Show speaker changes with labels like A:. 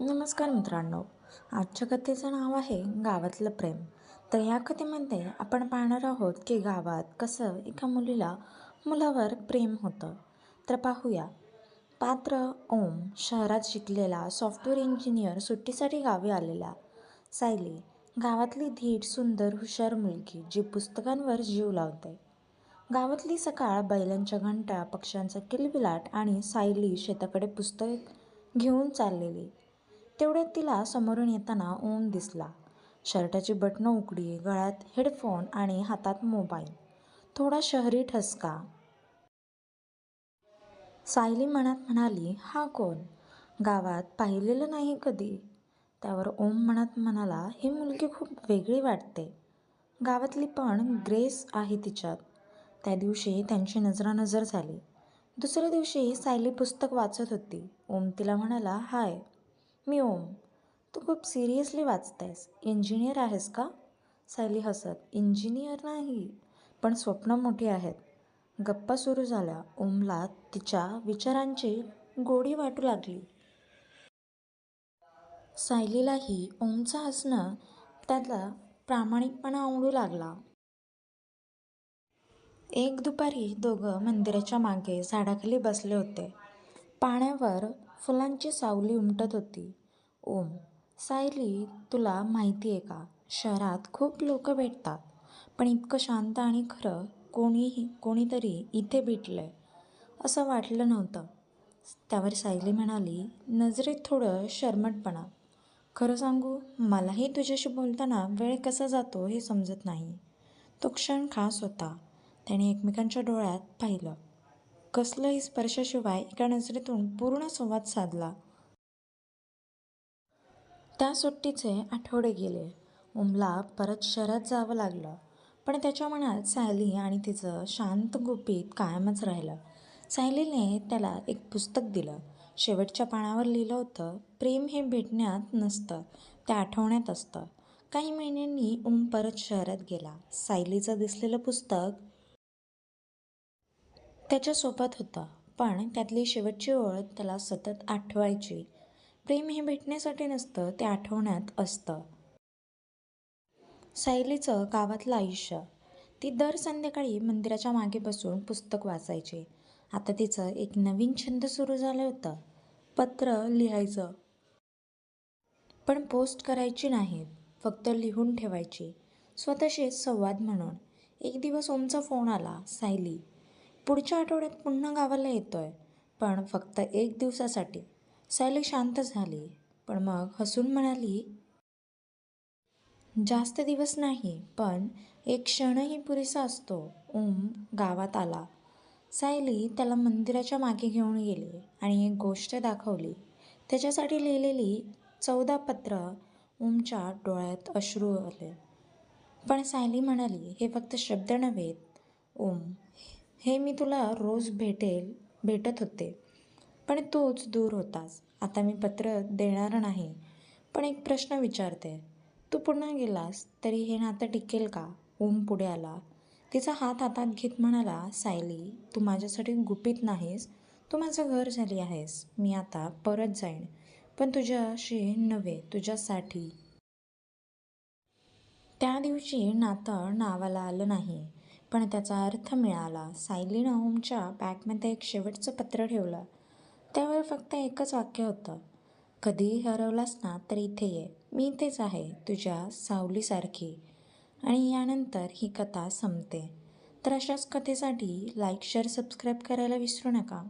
A: नमस्कार मित्रांनो आजच्या कथेचं नाव आहे गावातलं प्रेम. तर या कथेमध्ये आपण पाहणार आहोत की गावात कसं एका मुलीला मुलावर प्रेम होतं. तर पाहूया. पात्र ओम शहरात शिकलेला सॉफ्टवेअर इंजिनियर सुट्टीसाठी गावी आलेला. सायली गावातली धीट सुंदर हुशार मुलगी जी पुस्तकांवर जीव लावते. गावातली सकाळ बैलांच्या घंटा पक्ष्यांचा किलबिलाट आणि सायली शेताकडे पुस्तक घेऊन चाललेली. तेवढ्यात तिला समोरून येताना ओम दिसला. शर्टाची बटणं उघडी गळ्यात हेडफोन आणि हातात मोबाईल. थोडा शहरी ठसका. सायली मनात म्हणाली हा कोण? गावात पाहिलेलं नाही कधी? त्यावर ओम मनात म्हणाला ही मुलगी खूप वेगळी वाटते. गावातली पण ग्रेस आहे तिच्यात. त्या दिवशी त्यांची नजरानजर झाली. दुसऱ्या दिवशी सायली पुस्तक वाचत होती. ओम तिला म्हणाला हाय मी ओम तू खूप सिरियसली वाचतेस. इंजिनियर आहेस का? सायली हसत. इंजिनियर नाही पण स्वप्न मोठी आहेत. गप्पा सुरू झाल्या. ओमला तिच्या विचारांची गोडी वाटू लागली. सायलीलाही ओमचं हसणं त्यातला प्रामाणिकपणा आवडू लागला. एक दुपारी दोघं मंदिराच्या मागे झाडाखाली बसले होते. पाण्यावर फुलांची सावली उमटत होती. ओम सायली तुला माहिती आहे का? शहरात खूप लोक भेटतात. पण इतकं शांत आणि खरं कोणीही कोणीतरी इथे भेटलं आहे असं वाटलं नव्हतं. त्यावर सायली म्हणाली नजरेत थोडं शर्मटपणा. खरं सांगू मलाही तुझ्याशी बोलताना वेळ कसा जातो हे समजत नाही. तो क्षण खास होता. त्याने एकमेकांच्या डोळ्यात पाहिलं. कसलंही स्पर्शाशिवाय एका नजरेतून पूर्ण संवाद साधला. त्या सुट्टीचे आठवडे गेले. ओमला परत शहरात जावं लागलं. पण त्याच्या मनात सायली आणि तिचं शांत गुपित कायमच राहिलं. सायलीने त्याला एक पुस्तक दिलं. शेवटच्या पानावर लिहिलं होतं प्रेम हे भेटण्यात नसतं ते आठवण्यात असतं. काही महिन्यांनी ओम परत शहरात गेला. सायलीचं दिसलेलं पुस्तक त्याच्यासोबत होता पण त्यातली शेवटची ओळख त्याला सतत आठवायची. प्रेम हे भेटण्यासाठी नसतं ते आठवण्यात असतं. सायलीचं गावातलं आयुष्य. ती दर संध्याकाळी मंदिराच्या मागे बसून पुस्तक वाचायची. आता तिचं एक नवीन छंद सुरू झालं होतं. पत्र लिहायचं. पण पोस्ट करायची नाहीत फक्त लिहून ठेवायची. स्वतःशीच संवाद म्हणून. एक दिवस ओमचा फोन आला सायली. पुढच्या आठवड्यात पुन्हा गावाला येतो आहे पण फक्त एक दिवसासाठी. सायली शांत झाली पण मग हसून म्हणाली जास्त दिवस नाही पण एक क्षणही पुरेसा असतो. ओम गावात आला. सायली त्याला मंदिराच्या मागे घेऊन गेली आणि एक गोष्ट दाखवली. त्याच्यासाठी लिहिलेली चौदा पत्र ओमच्या डोळ्यात अश्रू आले. पण सायली म्हणाली हे फक्त शब्द नव्हेत. ओम हे मी तुला रोज भेटेल भेटत होते. पण तूच दूर होतास. आता मी पत्र देणार नाही. पण एक प्रश्न विचारते. तू पुन्हा गेलास तरी हे नातं टिकेल का? ओम पुढे आला. तिचा हात हातात घेत म्हणाला सायली तू माझ्यासाठी गुपित नाहीस. तू माझं घर झाली आहेस. मी आता परत जाईन. पण तुझ्याशी नव्हे तुझ्यासाठी. त्या दिवशी नातं नावाला आलं नाही. पण त्याचा अर्थ मिळाला. सायलीनं ओमच्या बॅगमध्ये एक शेवटचं पत्र ठेवलं. त्यावर फक्त एकच वाक्य होतं. कधीही हरवलास ना तर इथे ये. मी इथेच आहे तुझ्या सावलीसारखी. आणि यानंतर ही कथा संपते. तर अशाच कथेसाठी लाईक शेअर सबस्क्राईब करायला विसरू नका.